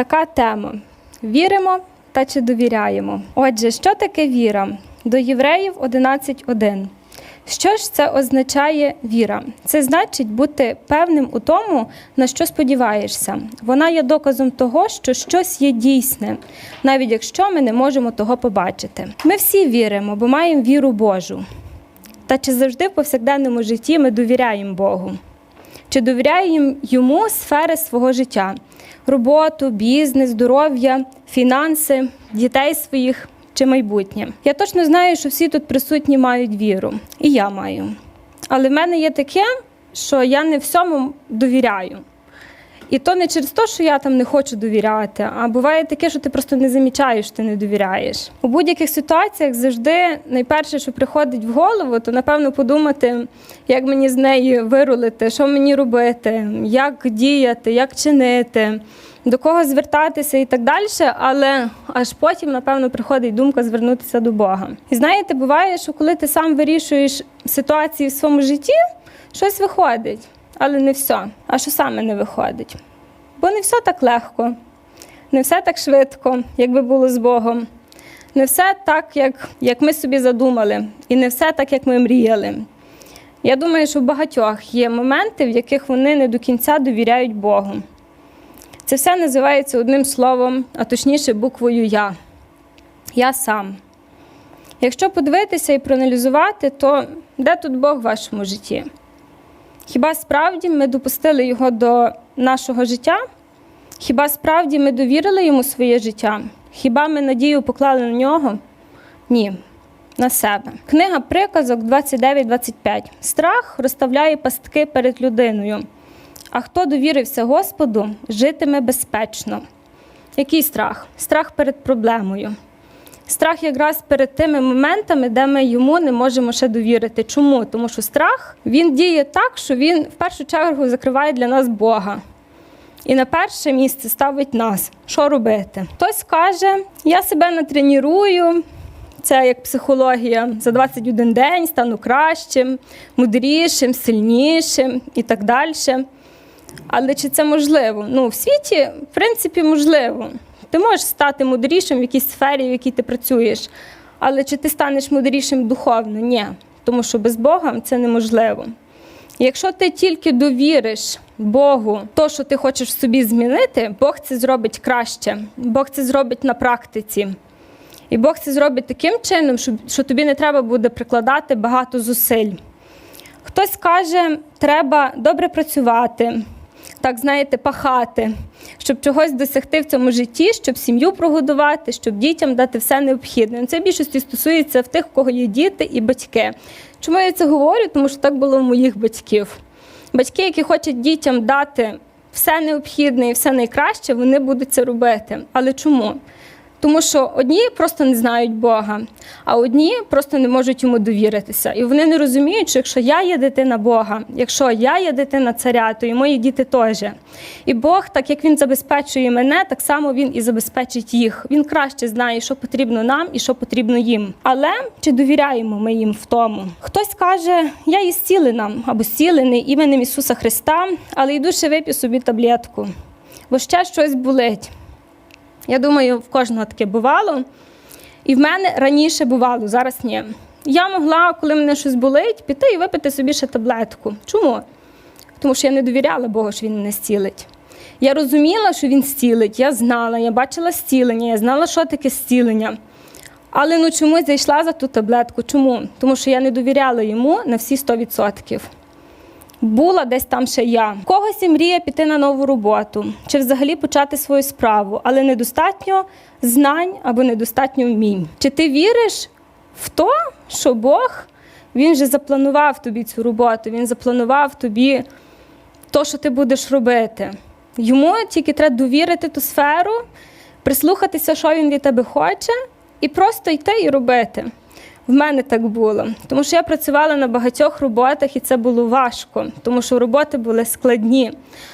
Така тема: віримо та чи довіряємо. Отже, що таке віра? До євреїв 11.1. Що ж це означає віра? Це значить бути певним у тому, на що сподіваєшся. Вона є доказом того, що щось є дійсне, навіть якщо ми не можемо того побачити. Ми всі віримо, бо маємо віру Божу. Та чи завжди в повсякденному житті ми довіряємо Богу? Чи довіряємо йому сфери свого життя: роботу, бізнес, здоров'я, фінанси, дітей своїх чи майбутнє? Я точно знаю, що всі тут присутні мають віру, і я маю. Але в мене є таке, що я не всьому довіряю. І то не через те, що я там не хочу довіряти, а буває таке, що ти просто не замічаєш, ти не довіряєш. У будь-яких ситуаціях завжди найперше, що приходить в голову, то напевно подумати, як мені з неї вирулити, що мені робити, як діяти, як чинити, до кого звертатися і так далі. Але аж потім, напевно, приходить думка звернутися до Бога. І знаєте, буває, що коли ти сам вирішуєш ситуації в своєму житті, щось виходить але не все. А що саме не виходить? Бо не все так легко, не все так швидко, як би було з Богом. Не все так, як, як ми собі задумали, і не все так, як ми мріяли. Я думаю, що в багатьох є моменти, в яких вони не до кінця довіряють Богу. Це все називається одним словом, а точніше буквою Я. Я сам. Якщо подивитися і проаналізувати, то де тут Бог в вашому житті? Хіба справді ми допустили його до нашого життя? Хіба справді ми довірили йому своє життя? Хіба ми надію поклали на нього? Ні, на себе. Книга Приказок 29-25. Страх розставляє пастки перед людиною. А хто довірився Господу, житиме безпечно. Який страх? Страх перед проблемою. Страх якраз перед тими моментами, де ми йому не можемо ще довірити. Чому? Тому що страх він діє так, що він в першу чергу закриває для нас Бога. І на перше місце ставить нас. Що робити? Хтось каже, я себе натренірую, це як психологія, за 21 день стану кращим, мудрішим, сильнішим і так далі. Але чи це можливо? Ну, в світі, в принципі, можливо. Ти можеш стати мудрішим в якійсь сфері, в якій ти працюєш. Але чи ти станеш мудрішим духовно? Ні. Тому що без Бога це неможливо. Якщо ти тільки довіриш Богу, то, що ти хочеш собі змінити, Бог це зробить краще. Бог це зробить на практиці. І Бог це зробить таким чином, що, що тобі не треба буде прикладати багато зусиль. Хтось каже, треба добре працювати, так знаєте, пахати, щоб чогось досягти в цьому житті, щоб сім'ю прогодувати, щоб дітям дати все необхідне. Це в більшості стосується в тих, у кого є діти і батьки. Чому я це говорю? Тому що так було в моїх батьків. Батьки, які хочуть дітям дати все необхідне і все найкраще, вони будуть це робити. Але чому? Тому що одні просто не знають Бога, а одні просто не можуть йому довіритися. І вони не розуміють, що якщо я є дитина Бога, якщо я є дитина царя, то і мої діти теж. І Бог, так як він забезпечує мене, так само він і забезпечить їх. Він краще знає, що потрібно нам і що потрібно їм. Але чи довіряємо ми їм в тому? Хтось каже, я є зцілена або зцілений іменем Ісуса Христа, але йду ще вип'ю собі таблетку, бо ще щось болить. Я думаю, в кожного таке бувало. І в мене раніше бувало, зараз ні. Я могла, коли мене щось болить, піти і випити собі ще таблетку. Чому? Тому що я не довіряла Богу, що він мене зцілить. Я розуміла, що він зцілить, я знала, я бачила зцілення, я знала, що таке зцілення. Але ну чомусь зайшла за ту таблетку. Чому? Тому що я не довіряла йому на всі 100% була десь там ще я. Когось і мріє піти на нову роботу чи взагалі почати свою справу, але недостатньо знань або недостатньо вмінь. Чи ти віриш в то, що Бог він вже запланував тобі цю роботу, він запланував тобі то, що ти будеш робити. Йому тільки треба довірити ту сферу, прислухатися, що він від тебе хоче, і просто йти і робити. В мене так було, тому що я працювала на багатьох роботах, і це було важко, тому що роботи були складні.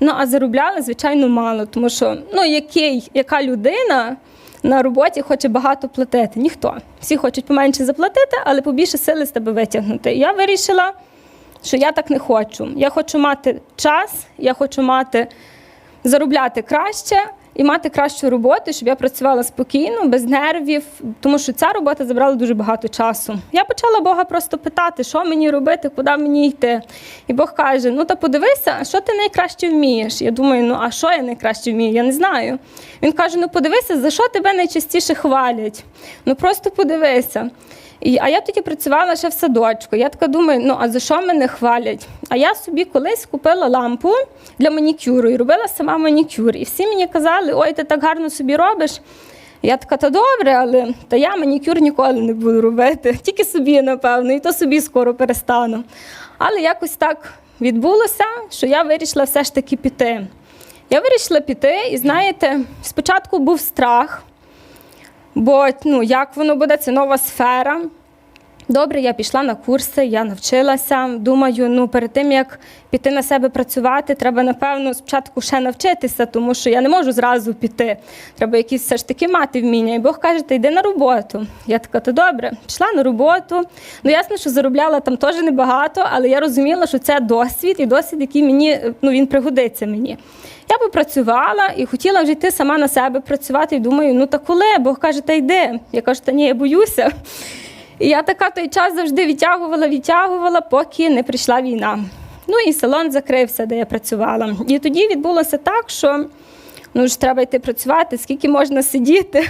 Ну а заробляли, звичайно, мало, тому що ну, який, яка людина на роботі хоче багато платити? Ніхто. Всі хочуть поменше заплатити, але побільше сили з тебе витягнути. Я вирішила, що я так не хочу. Я хочу мати час, я хочу мати заробляти краще. І мати кращу роботу, щоб я працювала спокійно, без нервів, тому що ця робота забрала дуже багато часу. Я почала Бога просто питати, що мені робити, куди мені йти. І Бог каже: Ну та подивися, що ти найкраще вмієш? Я думаю, ну а що я найкраще вмію? Я не знаю. Він каже: Ну подивися, за що тебе найчастіше хвалять? Ну просто подивися. І, а я тоді працювала ще в садочку. Я така думаю, ну а за що мене хвалять? А я собі колись купила лампу для манікюру і робила сама манікюр. І всі мені казали, ой, ти так гарно собі робиш. Я така, та добре, але та я манікюр ніколи не буду робити, тільки собі, напевно, і то собі скоро перестану. Але якось так відбулося, що я вирішила все ж таки піти. Я вирішила піти, і знаєте, спочатку був страх, бо ну, як воно буде, це нова сфера. Добре, я пішла на курси, я навчилася. Думаю, ну перед тим як піти на себе працювати, треба напевно спочатку ще навчитися, тому що я не можу зразу піти. Треба якісь все ж таки мати вміння. І Бог каже, ти йди на роботу. Я така, то добре, пішла на роботу. Ну ясно, що заробляла там теж небагато, але я розуміла, що це досвід і досвід, який мені ну він пригодиться мені. Я попрацювала і хотіла вже йти сама на себе працювати. І думаю, ну та коли? Бог каже, та йди. Я кажу, та ні, я боюся. І я така той час завжди відтягувала, відтягувала, поки не прийшла війна. Ну і салон закрився, де я працювала. І тоді відбулося так, що ну ж треба йти працювати, скільки можна сидіти.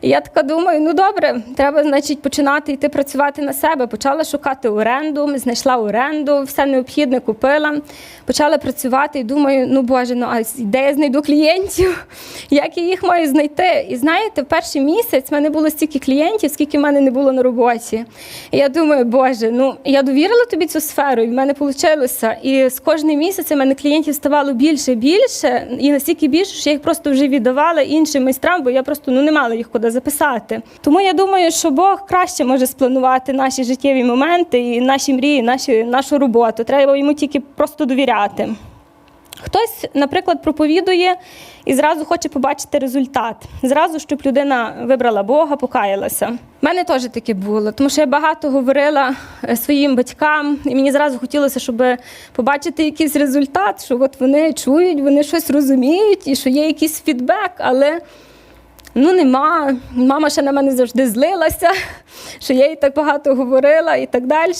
І я така думаю, ну добре, треба, значить, починати йти працювати на себе. Почала шукати оренду, знайшла оренду, все необхідне купила, почала працювати і думаю, ну боже, ну а де я знайду клієнтів? Як я їх маю знайти? І знаєте, в перший місяць в мене було стільки клієнтів, скільки в мене не було на роботі. І я думаю, боже, ну я довірила тобі цю сферу, і в мене вийшло. І з кожним місяцем в мене клієнтів ставало більше і більше, і настільки більше, що я їх просто вже віддавала іншим майстрам, бо я просто ну не мала їх куди записати. Тому я думаю, що Бог краще може спланувати наші життєві моменти і наші мрії, наші, нашу роботу. Треба йому тільки просто довіряти. Хтось, наприклад, проповідує і зразу хоче побачити результат. Зразу, щоб людина вибрала Бога, покаялася. У мене теж таке було, тому що я багато говорила е, своїм батькам, і мені зразу хотілося, щоб побачити якийсь результат, що от вони чують, вони щось розуміють, і що є якийсь фідбек, але ну нема. Мама ще на мене завжди злилася, що я їй так багато говорила і так далі.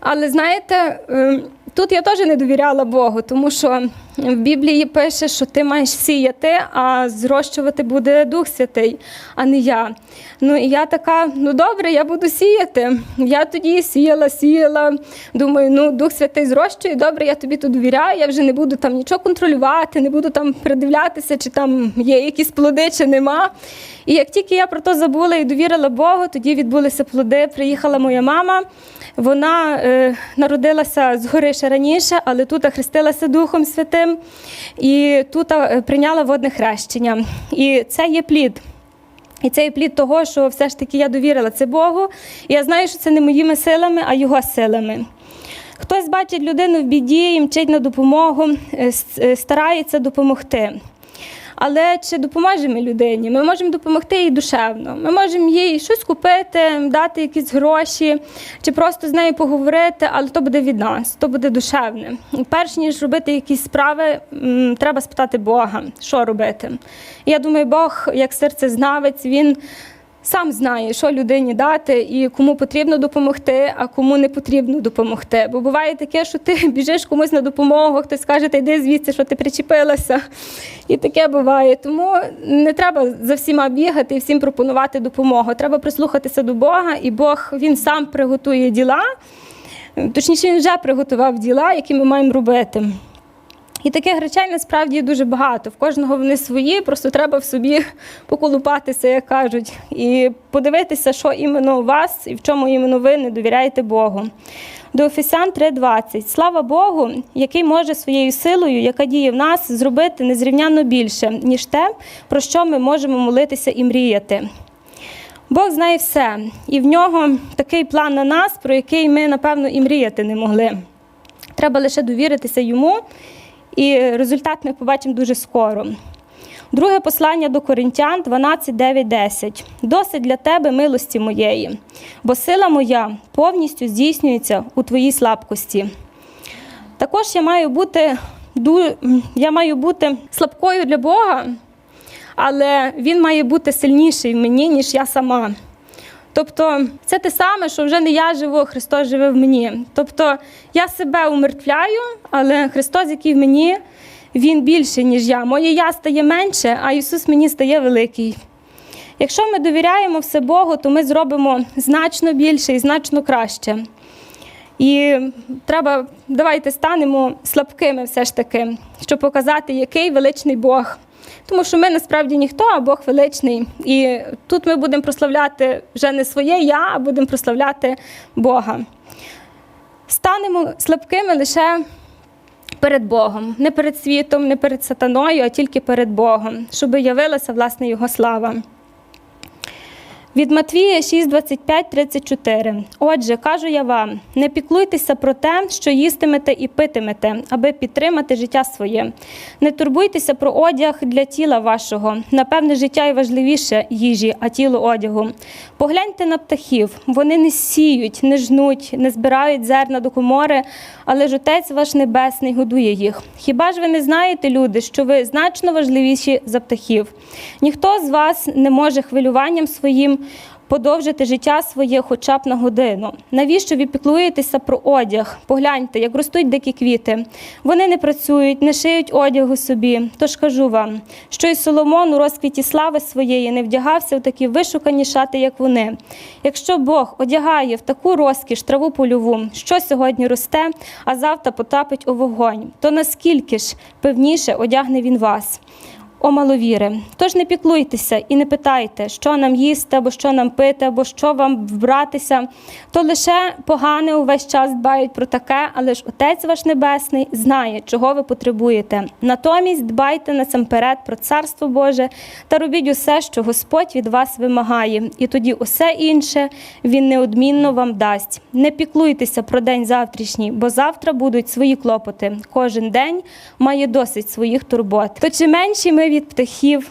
Але знаєте, ем, тут я теж не довіряла Богу, тому що в Біблії пише, що ти маєш сіяти, а зрощувати буде Дух Святий, а не я. Ну і я така, ну добре, я буду сіяти. Я тоді сіяла, сіяла. Думаю, ну Дух Святий зрощує, добре, я тобі тут довіряю, я вже не буду там нічого контролювати, не буду там придивлятися, чи там є якісь плоди, чи нема. І як тільки я про то забула і довірила Богу, тоді відбулися плоди. Приїхала моя мама. Вона е, народилася згори ще раніше, але тут хрестилася Духом Святим і тут прийняла водне хрещення. І це є плід. І це є плід того, що все ж таки я довірила це Богу. І я знаю, що це не моїми силами, а його силами. Хтось бачить людину в біді і мчить на допомогу, е, е, старається допомогти. Але чи допоможемо людині? Ми можемо допомогти їй душевно. Ми можемо їй щось купити, дати якісь гроші, чи просто з нею поговорити, але то буде від нас, то буде душевне. Перш ніж робити якісь справи, треба спитати Бога, що робити. Я думаю, Бог, як серцезнавець, він. Сам знає, що людині дати і кому потрібно допомогти, а кому не потрібно допомогти. Бо буває таке, що ти біжиш комусь на допомогу, хтось каже, та йди звідси, що ти причепилася. І таке буває. Тому не треба за всіма бігати і всім пропонувати допомогу. Треба прислухатися до Бога, і Бог він сам приготує діла. Точніше, він вже приготував діла, які ми маємо робити. І таких речей насправді дуже багато. В кожного вони свої, просто треба в собі поколупатися, як кажуть, і подивитися, що іменно у вас і в чому іменно ви не довіряєте Богу. До Ефесян 3:20. Слава Богу, який може своєю силою, яка діє в нас, зробити незрівнянно більше, ніж те, про що ми можемо молитися і мріяти. Бог знає все, і в нього такий план на нас, про який ми, напевно, і мріяти не могли. Треба лише довіритися йому, і результат ми побачимо дуже скоро. Друге послання до Коринтян 12, 9, 10. Досить для тебе милості моєї, бо сила моя повністю здійснюється у твоїй слабкості. Також я маю бути, я маю бути слабкою для Бога, але він має бути сильніший в мені, ніж я сама. Тобто це те саме, що вже не я живу, а Христос живе в мені. Тобто я себе умертвляю, але Христос, який в мені, Він більший, ніж я. Моє я стає менше, а Ісус мені стає великий. Якщо ми довіряємо все Богу, то ми зробимо значно більше і значно краще. І треба, давайте станемо слабкими все ж таки, щоб показати, який величний Бог. Тому що ми насправді ніхто, а Бог величний. І тут ми будемо прославляти вже не своє я, а будемо прославляти Бога. Станемо слабкими лише перед Богом, не перед світом, не перед сатаною, а тільки перед Богом, щоб явилася власне Його слава. Від Матвія 6, 25, 34. Отже, кажу я вам: не піклуйтеся про те, що їстимете і питимете, аби підтримати життя своє. Не турбуйтеся про одяг для тіла вашого. Напевне, життя і важливіше їжі, а тіло одягу. Погляньте на птахів. Вони не сіють, не жнуть, не збирають зерна до комори, але ж Отець ваш Небесний годує їх. Хіба ж ви не знаєте, люди, що ви значно важливіші за птахів? Ніхто з вас не може хвилюванням своїм подовжити життя своє хоча б на годину. Навіщо ви піклуєтеся про одяг? Погляньте, як ростуть дикі квіти. Вони не працюють, не шиють одягу собі. Тож кажу вам, що і Соломон у розквіті слави своєї не вдягався в такі вишукані шати, як вони. Якщо Бог одягає в таку розкіш траву польову, що сьогодні росте, а завтра потапить у вогонь, то наскільки ж певніше одягне він вас? О, маловіри, тож не піклуйтеся і не питайте, що нам їсти, або що нам пити, або що вам вбратися, то лише погане увесь час дбають про таке, але ж Отець ваш Небесний знає, чого ви потребуєте. Натомість дбайте насамперед про Царство Боже та робіть усе, що Господь від вас вимагає, і тоді усе інше Він неодмінно вам дасть. Не піклуйтеся про день завтрашній, бо завтра будуть свої клопоти. Кожен день має досить своїх турбот. То чи менші ми від птахів,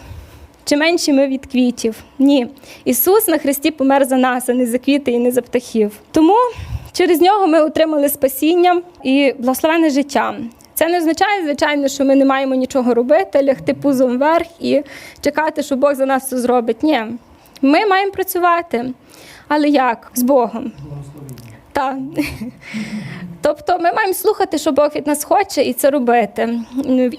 чи менші ми від квітів? Ні. Ісус на Христі помер за нас, а не за квіти і не за птахів. Тому через нього ми отримали спасіння і благословенне життя. Це не означає, звичайно, що ми не маємо нічого робити, лягти пузом вверх і чекати, що Бог за нас все зробить. Ні. Ми маємо працювати. Але як? З Богом. Так. Тобто ми маємо слухати, що Бог від нас хоче, і це робити.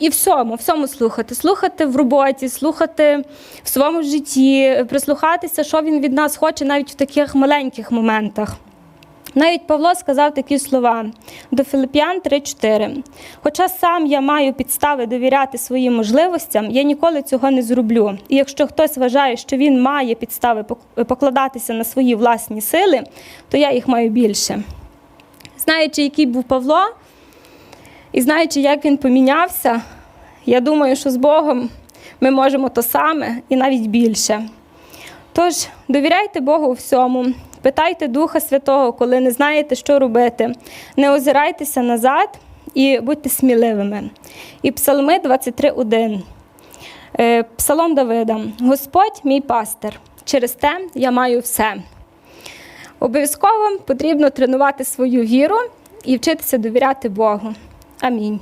І всьому, всьому слухати. Слухати в роботі, слухати в своєму житті, прислухатися, що він від нас хоче, навіть в таких маленьких моментах. Навіть Павло сказав такі слова до Филип'ян 3:4. Хоча сам я маю підстави довіряти своїм можливостям, я ніколи цього не зроблю. І якщо хтось вважає, що він має підстави покладатися на свої власні сили, то я їх маю більше. Знаючи, який був Павло, і знаючи, як він помінявся, я думаю, що з Богом ми можемо то саме і навіть більше. Тож довіряйте Богу у всьому, питайте Духа Святого, коли не знаєте, що робити. Не озирайтеся назад і будьте сміливими. І Псалми 23.1. Е, Псалом Давида: Господь мій пастир, через те я маю все. Обов'язково потрібно тренувати свою віру і вчитися довіряти Богу. Амінь.